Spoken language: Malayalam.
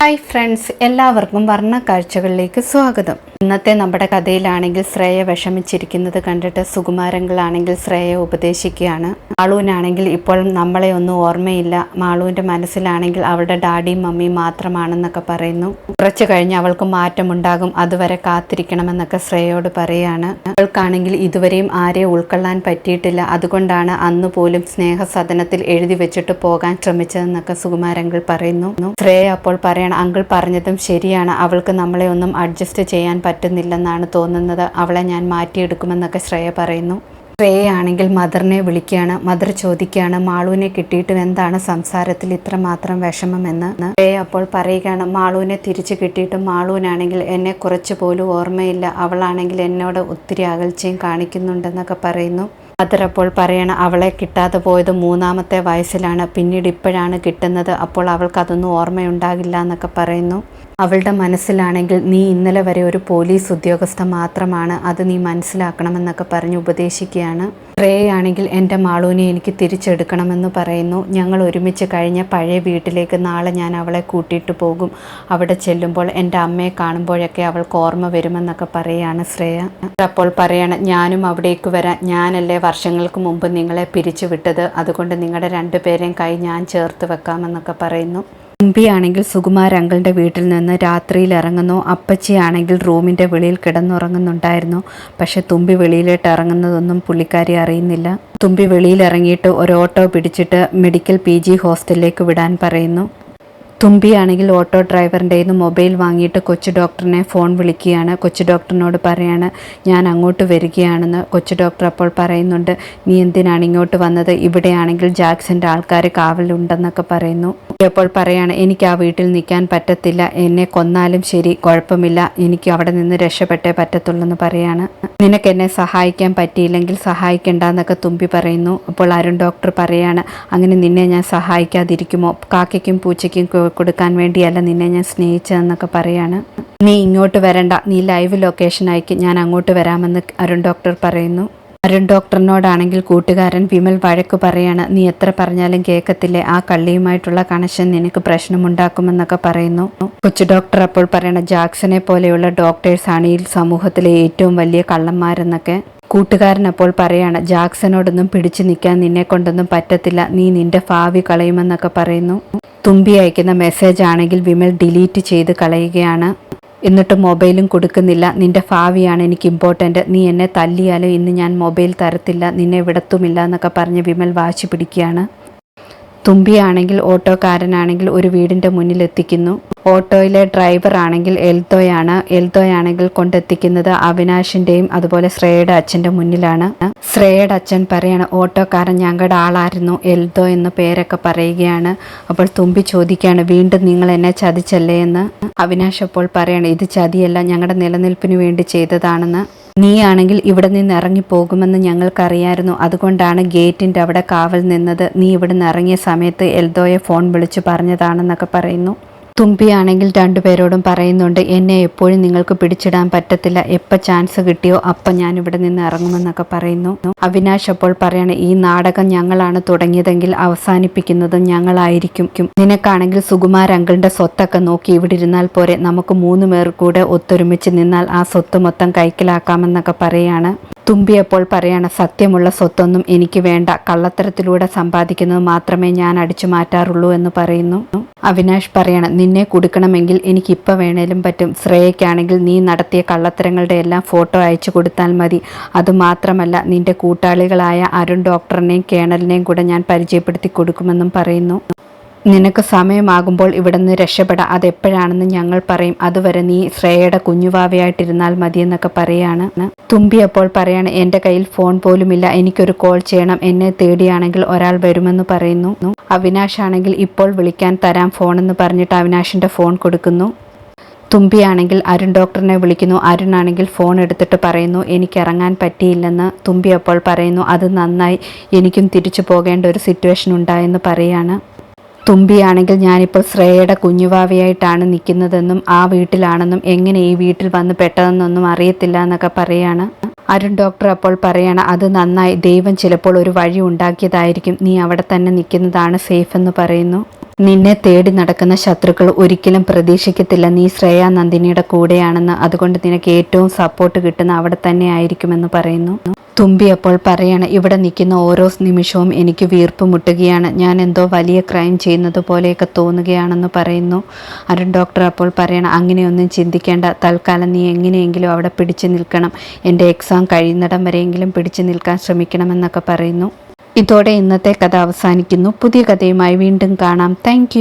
ഹായ് ഫ്രണ്ട്സ് എല്ലാവർക്കും വർണ കാഴ്ചകളിലേക്ക് സ്വാഗതം. ഇന്നത്തെ നമ്മുടെ കഥയിലാണെങ്കിൽ ശ്രേയ വിഷമിച്ചിരിക്കുന്നത് കണ്ടിട്ട് സുകുമാരങ്ങളാണെങ്കിൽ ശ്രേയ ഉപദേശിക്കുകയാണ്. മാളൂനാണെങ്കിൽ ഇപ്പോൾ നമ്മളെ ഒന്നും ഓർമ്മയില്ല. മാളൂവിന്റെ മനസ്സിലാണെങ്കിൽ അവളുടെ ഡാഡിയും മമ്മിയും മാത്രമാണെന്നൊക്കെ പറയുന്നു. കുറച്ച് കഴിഞ്ഞ് അവൾക്ക് മാറ്റമുണ്ടാകും. അതുവരെ കാത്തിരിക്കണമെന്നൊക്കെ ശ്രേയയോട് പറയുകയാണ് അവൾക്കാണെങ്കിൽ ഇതുവരെയും ആരെയും ഉൾക്കൊള്ളാൻ പറ്റിയിട്ടില്ല. അതുകൊണ്ടാണ് അന്ന് പോലും സ്നേഹസദനത്തിൽ എഴുതി വെച്ചിട്ട് പോകാൻ ശ്രമിച്ചതെന്നൊക്കെ സുകുമാരങ്ങൾ പറയുന്നു. ശ്രേയ അപ്പോൾ പറയണം അങ്കിൾ പറഞ്ഞതും ശരിയാണ്. അവൾക്ക് നമ്മളെ ഒന്നും അഡ്ജസ്റ്റ് ചെയ്യാൻ പറ്റുന്നില്ലെന്നാണ് തോന്നുന്നത്. അവളെ ഞാൻ മാറ്റിയെടുക്കുമെന്നൊക്കെ ശ്രേയ പറയുന്നു. ശ്രേയ ആണെങ്കിൽ മദറിനെ വിളിക്കുകയാണ് മദർ ചോദിക്കുകയാണ് മാളുവിനെ കിട്ടിയിട്ടും എന്താണ് സംസാരത്തിൽ ഇത്രമാത്രം വിഷമമെന്ന്. ശ്രേയ അപ്പോൾ പറയുകയാണ് മാളുവിനെ തിരിച്ചു കിട്ടിയിട്ടും മാളുവിനാണെങ്കിൽ എന്നെ കുറച്ച് പോലും ഓർമ്മയില്ല. അവളാണെങ്കിൽ എന്നോട് ഒത്തിരി അകൽച്ചയും കാണിക്കുന്നുണ്ടെന്നൊക്കെ പറയുന്നു. മദർ അപ്പോൾ പറയണം അവളെ കിട്ടാതെ പോയത് മൂന്നാമത്തെ വയസ്സിലാണ്. പിന്നീട് ഇപ്പോഴാണ് കിട്ടുന്നത്. അപ്പോൾ അവൾക്കതൊന്നും ഓർമ്മയുണ്ടാകില്ല എന്നൊക്കെ പറയുന്നു. അവളുടെ മനസ്സിലാണെങ്കിൽ നീ ഇന്നലെ വരെ ഒരു പോലീസ് ഉദ്യോഗസ്ഥ മാത്രമാണ്. അത് നീ മനസ്സിലാക്കണമെന്നൊക്കെ പറഞ്ഞ് ഉപദേശിക്കുകയാണ്. ട്രേ ആണെങ്കിൽ എന്റെ മാളൂനെ എനിക്ക് തിരിച്ചെടുക്കണമെന്ന് പറയുന്നു. ഞങ്ങൾ ഒരുമിച്ച് കഴിഞ്ഞ പഴയ വീട്ടിലേക്ക് നാളെ ഞാൻ അവളെ കൂട്ടിയിട്ട് പോകും. അവിടെ ചെല്ലുമ്പോൾ എന്റെ അമ്മയെ കാണുമ്പോഴൊക്കെ അവൾക്ക് ഓർമ്മ വരുമെന്നൊക്കെ പറയുകയാണ് ശ്രേയ. അപ്പോൾ പറയണം ഞാനും അവിടേക്ക് വരാം. ഞാനല്ലേ വർഷങ്ങൾക്ക് മുമ്പ് നിങ്ങളെ പിരിച്ചു വിട്ടത് അതുകൊണ്ട് നിങ്ങളുടെ രണ്ടുപേരെയും കൈ ഞാൻ ചേർത്ത് വെക്കാമെന്നൊക്കെ പറയുന്നു. തുമ്പിയാണെങ്കിൽ സുകുമാർ അങ്കിളിന്റെ വീട്ടിൽ നിന്ന് രാത്രിയിൽ ഇറങ്ങുന്നു അപ്പച്ചിയാണെങ്കിൽ റൂമിന്റെ വെളിയിൽ കിടന്നുറങ്ങുന്നുണ്ടായിരുന്നു. പക്ഷെ തുമ്പി വെളിയിലോട്ട് ഇറങ്ങുന്നതൊന്നും പുള്ളിക്കാരി അറിയുന്നില്ല. തുമ്പി വെളിയിൽ ഇറങ്ങിയിട്ട് ഒരു ഓട്ടോ പിടിച്ചിട്ട് മെഡിക്കൽ പി ഹോസ്റ്റലിലേക്ക് വിടാൻ പറയുന്നു. തുമ്പിയാണെങ്കിൽ ഓട്ടോ ഡ്രൈവറിന്റെ നിന്ന് മൊബൈൽ വാങ്ങിയിട്ട് കൊച്ചു ഡോക്ടറിനെ ഫോൺ വിളിക്കുകയാണ്. കൊച്ചു ഡോക്ടറിനോട് പറയാണ് ഞാൻ അങ്ങോട്ട് വരികയാണെന്ന്. കൊച്ചു ഡോക്ടർ അപ്പോൾ പറയുന്നുണ്ട് നീ എന്തിനാണ് ഇങ്ങോട്ട് വന്നത്? ഇവിടെയാണെങ്കിൽ ജാക്സന്റെ ആൾക്കാർ കാവലുണ്ടെന്നൊക്കെ പറയുന്നു. അപ്പോൾ പറയാണ് എനിക്ക് ആ വീട്ടിൽ നിൽക്കാൻ പറ്റത്തില്ല. എന്നെ കൊന്നാലും ശരി കുഴപ്പമില്ല. എനിക്ക് അവിടെ നിന്ന് രക്ഷപ്പെട്ടേ പറ്റത്തുള്ളൂ എന്ന് പറയാണ്. നിനക്ക് എന്നെ സഹായിക്കാൻ പറ്റിയില്ലെങ്കിൽ സഹായിക്കണ്ടെന്നൊക്കെ തുമ്പി പറയുന്നു. അപ്പോൾ അരുൺ ഡോക്ടർ പറയാണ് അങ്ങനെ നിന്നെ ഞാൻ സഹായിക്കാതിരിക്കുമോ? കാക്കയ്ക്കും പൂച്ചയ്ക്കും കൊടുക്കാൻ വേണ്ടിയല്ല നിന്നെ ഞാൻ സ്നേഹിച്ചതെന്നൊക്കെ പറയാണ്. നീ ഇങ്ങോട്ട് വരണ്ട. നീ ലൈവ് ലൊക്കേഷൻ അയക്ക് ഞാൻ അങ്ങോട്ട് വരാമെന്ന് അരുൺ ഡോക്ടർ പറയുന്നു. അരുൺ ഡോക്ടറിനോടാണെങ്കിൽ കൂട്ടുകാരൻ വിമൽ വഴക്ക് പറയാണ്. നീ എത്ര പറഞ്ഞാലും കേൾക്കത്തില്ലേ? ആ കള്ളിയുമായിട്ടുള്ള കണക്ഷൻ നിനക്ക് പ്രശ്നമുണ്ടാക്കുമെന്നൊക്കെ പറയുന്നു. കൊച്ചു ഡോക്ടർ അപ്പോൾ പറയണ ജാക്സനെ പോലെയുള്ള ഡോക്ടേഴ്സാണ് ഈ സമൂഹത്തിലെ ഏറ്റവും വലിയ കള്ളന്മാരെന്നൊക്കെ കൂട്ടുകാരൻ അപ്പോൾ പറയാണ്. ജാക്സനോടൊന്നും പിടിച്ചു നിൽക്കാൻ നിന്നെ കൊണ്ടൊന്നും പറ്റത്തില്ല. നീ നിന്റെ ഭാവി കളയുമെന്നൊക്കെ പറയുന്നു. തുമ്പി അയക്കുന്ന മെസ്സേജ് ആണെങ്കിൽ വിമൽ ഡിലീറ്റ് ചെയ്ത് കളയുകയാണ്. എന്നിട്ട് മൊബൈലും കൊടുക്കുന്നില്ല. നിന്റെ ഭാവിയാണ് എനിക്ക് ഇമ്പോർട്ടന്റ് നീ എന്നെ തല്ലിയാലും? ഇന്ന് ഞാൻ മൊബൈൽ തരത്തില്ല. നിന്നെ വിടത്തുമില്ല എന്നൊക്കെ പറഞ്ഞ് വിമൽ വാശി പിടിക്കുകയാണ്. തുമ്പിയാണെങ്കിൽ ഓട്ടോക്കാരനാണെങ്കിൽ ഒരു വീടിന്റെ മുന്നിൽ എത്തിക്കുന്നു. ഓട്ടോയിലെ ഡ്രൈവർ ആണെങ്കിൽ എൽത്തോയാണ് എൽത്തോയാണെങ്കിൽ കൊണ്ടെത്തിക്കുന്നത് അവിനാഷിന്റെയും അതുപോലെ ശ്രേയയുടെ അച്ഛന്റെ മുന്നിലാണ്. ശ്രേയയുടെ അച്ഛൻ പറയാണ് ഓട്ടോക്കാരൻ ഞങ്ങളുടെ ആളായിരുന്നു. എൽത്തോ എന്ന പേരൊക്കെ പറയുകയാണ്. അപ്പോൾ തുമ്പി ചോദിക്കുകയാണ് വീണ്ടും നിങ്ങൾ എന്നെ ചതിച്ചല്ലേ എന്ന്. അവിനാഷ് അപ്പോൾ പറയാണ് ഇത് ചതിയല്ല ഞങ്ങളുടെ നിലനിൽപ്പിന് വേണ്ടി ചെയ്തതാണെന്ന്. നീയാണെങ്കിൽ ഇവിടെ നിന്ന് ഇറങ്ങി പോകുമെന്ന് ഞങ്ങൾക്കറിയായിരുന്നു. അതുകൊണ്ടാണ് ഗേറ്റിന്റെ അവിടെ കാവൽ നിന്നത്. നീ ഇവിടെ നിന്ന് ഇറങ്ങിയ സമയത്ത് എൽദോയെ ഫോൺ വിളിച്ചു പറഞ്ഞതാണെന്നൊക്കെ പറയുന്നു. തുമ്പിയാണെങ്കിൽ രണ്ടുപേരോടും പറയുന്നുണ്ട് എന്നെ എപ്പോഴും നിങ്ങൾക്ക് പിടിച്ചിടാൻ പറ്റത്തില്ല. എപ്പ ചാൻസ് കിട്ടിയോ അപ്പം ഞാൻ ഇവിടെ നിന്ന് ഇറങ്ങുമെന്നൊക്കെ പറയുന്നു. അവിനാഷ് അപ്പോൾ പറയാണ് ഈ നാടകം ഞങ്ങളാണ് തുടങ്ങിയതെങ്കിൽ അവസാനിപ്പിക്കുന്നത് ഞങ്ങളായിരിക്കും. നിനക്കാണെങ്കിൽ സുകുമാർ അങ്കിളിന്റെ സ്വത്തൊക്കെ നോക്കി ഇവിടെ ഇരുന്നാൽ പോരെ. നമുക്ക് മൂന്ന് പേർ കൂടെ ഒത്തൊരുമിച്ച് നിന്നാൽ ആ സ്വത്ത് മൊത്തം കൈക്കലാക്കാമെന്നൊക്കെ പറയാണ്. തുമ്പിയപ്പോൾ പറയാണ് സത്യമുള്ള സ്വത്തൊന്നും എനിക്ക് വേണ്ട. കള്ളത്തരത്തിലൂടെ സമ്പാദിക്കുന്നത് മാത്രമേ ഞാൻ അടിച്ചു മാറ്റാറുള്ളൂ എന്ന് പറയുന്നു. അവിനാഷ് പറയണം നിന്നെ കൊടുക്കണമെങ്കിൽ എനിക്ക് ഇപ്പം വേണേലും പറ്റും. ശ്രേയയ്ക്കാണെങ്കിൽ നീ നടത്തിയ കള്ളത്തരങ്ങളുടെ എല്ലാം ഫോട്ടോ അയച്ചു കൊടുത്താൽ മതി. അതുമാത്രമല്ല നിന്റെ കൂട്ടാളികളായ അരുൺ ഡോക്ടറിനെയും കേണലിനെയും കൂടെ ഞാൻ പരിചയപ്പെടുത്തി കൊടുക്കുമെന്നും പറയുന്നു. നിനക്ക് സമയമാകുമ്പോൾ ഇവിടെ നിന്ന് രക്ഷപ്പെടാം. അതെപ്പോഴാണെന്ന് ഞങ്ങൾ പറയും. അതുവരെ നീ ശ്രേയയുടെ കുഞ്ഞുവാവയായിട്ടിരുന്നാൽ മതിയെന്നൊക്കെ പറയാണ്. തുമ്പി അപ്പോൾ പറയാണ് എന്റെ കയ്യിൽ ഫോൺ പോലുമില്ല. എനിക്കൊരു കോൾ ചെയ്യണം. എന്നെ തേടിയാണെങ്കിൽ ഒരാൾ വരുമെന്ന് പറയുന്നു. അവിനാഷ് ആണെങ്കിൽ ഇപ്പോൾ വിളിക്കാൻ തരാം ഫോൺ എന്ന് പറഞ്ഞിട്ട് അവിനാഷിന്റെ ഫോൺ കൊടുക്കുന്നു. തുമ്പിയാണെങ്കിൽ അരുൺ ഡോക്ടറിനെ വിളിക്കുന്നു. അരുൺ ആണെങ്കിൽ ഫോൺ എടുത്തിട്ട് പറയുന്നു എനിക്ക് ഇറങ്ങാൻ പറ്റിയില്ലെന്ന്. തുമ്പി അപ്പോൾ പറയുന്നു അത് നന്നായി. എനിക്കും തിരിച്ചു പോകേണ്ട ഒരു സിറ്റുവേഷൻ ഉണ്ടായെന്ന് പറയാണ്. തുമ്പിയാണെങ്കിൽ ഞാനിപ്പോൾ ശ്രേയയുടെ കുഞ്ഞുവാവയായിട്ടാണ് നിൽക്കുന്നതെന്നും ആ വീട്ടിലാണെന്നും എങ്ങനെ ഈ വീട്ടിൽ വന്ന് പെട്ടതെന്നൊന്നും അറിയത്തില്ല എന്നൊക്കെ പറയാണ്. അരുൺ ഡോക്ടർ അപ്പോൾ പറയാണ് അത് നന്നായി ദൈവം ചിലപ്പോൾ ഒരു വഴി ഉണ്ടാക്കിയതായിരിക്കും. നീ അവിടെ തന്നെ നിൽക്കുന്നതാണ് സേഫ് എന്ന് പറയുന്നു. നിന്നെ തേടി നടക്കുന്ന ശത്രുക്കൾ ഒരിക്കലും പ്രതീക്ഷിക്കത്തില്ല. നീ ശ്രേയ നന്ദിനിയുടെ കൂടെയാണെന്ന്. അതുകൊണ്ട് നിനക്ക് ഏറ്റവും സപ്പോർട്ട് കിട്ടുന്ന അവിടെ തന്നെ ആയിരിക്കുമെന്ന് പറയുന്നു. തുമ്പി അപ്പോൾ പറയാണ് ഇവിടെ നിൽക്കുന്ന ഓരോ നിമിഷവും എനിക്ക് വീർപ്പ് മുട്ടുകയാണ്. ഞാൻ എന്തോ വലിയ ക്രൈം ചെയ്യുന്നത് പോലെയൊക്കെ തോന്നുകയാണെന്ന് പറയുന്നു. അരുൺ ഡോക്ടർ അപ്പോൾ പറയണം അങ്ങനെയൊന്നും ചിന്തിക്കേണ്ട. തൽക്കാലം നീ എങ്ങനെയെങ്കിലും അവിടെ പിടിച്ചു നിൽക്കണം. എന്റെ എക്സാം കഴിയുന്നിടം വരെയെങ്കിലും പിടിച്ചു നിൽക്കാൻ ശ്രമിക്കണമെന്നൊക്കെ പറയുന്നു. ഇതോടെ ഇന്നത്തെ കഥ അവസാനിക്കുന്നു. പുതിയ കഥയുമായി വീണ്ടും കാണാം. താങ്ക്